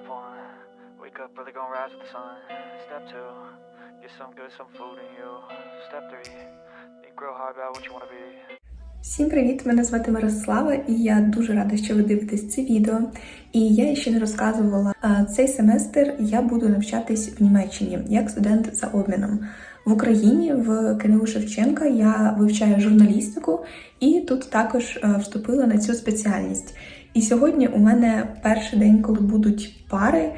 Step one, wake up early, gonna rise with the sun. Step two, get some good, some food in you. Step three, think real hard about what you wanna be. Всім привіт! Мене звати Мирослава, і я дуже рада, що ви дивитесь це відео. І я ще не розказувала цей семестр. Я буду навчатись в Німеччині як студент за обміном. В Україні в КНУ Шевченка я вивчаю журналістику і тут також вступила на цю спеціальність. І сьогодні у мене перший день, коли будуть пари.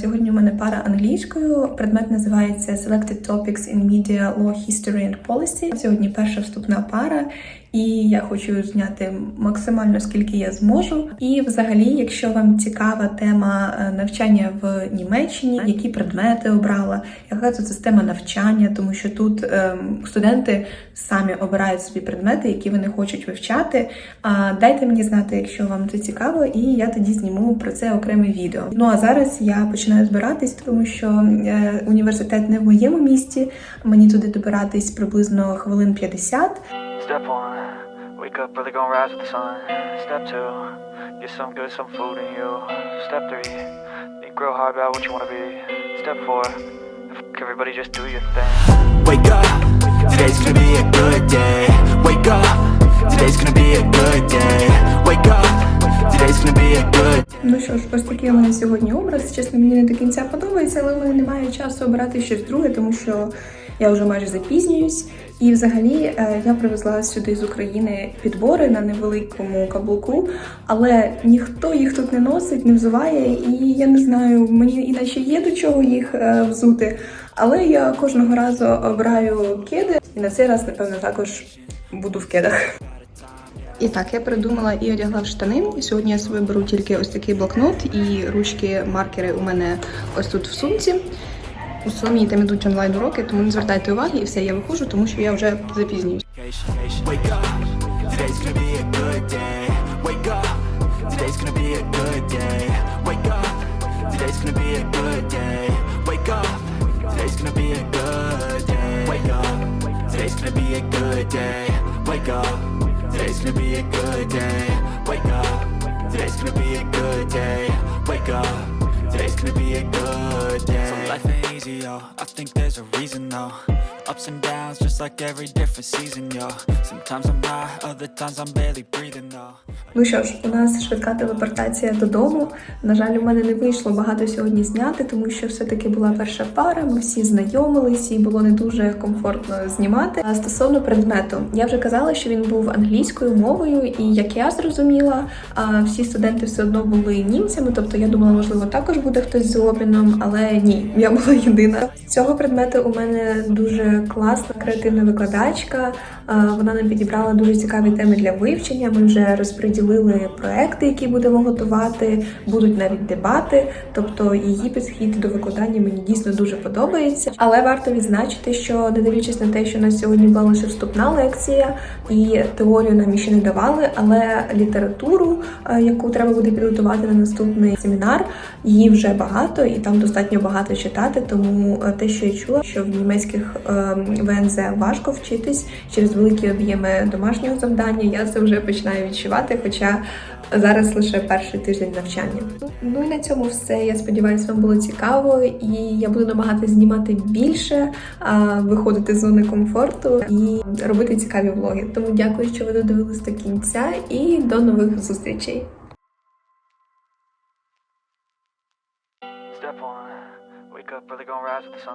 Сьогодні у мене пара англійською. Предмет називається Selected Topics in Media Law, History and Policy. Сьогодні перша вступна пара, і я хочу зняти максимально скільки я зможу. І, взагалі, якщо вам цікава тема е, навчання в Німеччині, які предмети обрала, яка тут система навчання, тому що тут ем, студенти самі обирають собі предмети, які вони хочуть вивчати. А дайте мені знати, якщо вам це цікаво, і я тоді зніму про це окреме відео. Ну а зараз я починаю збиратись, тому що е, університет не в моєму місті. Мені туди добиратись приблизно хвилин 50. Step one, wake up early, gonna rise with the sun. Step two, get some good, some food in you. Step three, think real hard about what you wanna be. Step four, f- everybody just do your thing. Wake up, today's gonna be a good day. Wake up, Ну що ж, ось такий у мене сьогодні образ. Чесно, мені не до кінця подобається, але в мене немає часу обирати щось друге, тому що я вже майже запізнююсь. І взагалі е, я привезла сюди з України підбори на невеликому каблуку, але ніхто їх тут не носить, не взуває, і я не знаю, мені іначе є до чого їх е, взути. Але я кожного разу обираю кеди, і на цей раз, напевно, також буду в кедах. І так, я придумала і одягла в штани. Сьогодні я собі беру тільки ось такий блокнот і ручки, маркери у мене ось тут в сумці. У Соломії там ідуть онлайн уроки, тому не звертайте уваги і все, я виходжу, тому що я вже запізнююсь. Gonna be a good day. Wake up, today's gonna be a good day. So life ain't easy, yo. I think there's a reason though. Ups and downs, just like every different season, yo. Sometimes I'm high, other times I'm barely breathing, though. Ну що ж, у нас швидка телепортація додому. На жаль, у мене не вийшло багато сьогодні зняти, тому що все-таки була перша пара. Ми всі знайомились і було не дуже комфортно знімати. А стосовно предмету, я вже казала, що він був англійською мовою, і як я зрозуміла, всі студенти все одно були німцями. Тобто я думала, можливо, також буде хтось з обміном, але ні, я була єдина. З цього предмету у мене дуже класна креативна викладачка. Вона нам підібрала дуже цікаві теми для вивчення. Ми вже розподілили проекти, які будемо готувати. Будуть навіть дебати. Тобто її підхід до викладання мені дійсно дуже подобається. Але варто відзначити, що не дивлячись на те, що у нас сьогодні була лише вступна лекція, і теорію нам ще не давали, але літературу, е, яку треба буде підготувати на наступний семінар, її вже багато, і там достатньо багато читати. Тому е, те, що я чула, що в німецьких е, ВНЗ важко вчитись через великі об'єми домашнього завдання. Я це вже починаю відчувати, хоча зараз лише перший тиждень навчання. Ну і на цьому все. Я сподіваюся, вам було цікаво, і я буду намагатися знімати більше, виходити з зони комфорту і робити цікаві влоги. Тому дякую, що ви додивились до кінця, і до нових зустрічей. Gonna rise with the sun.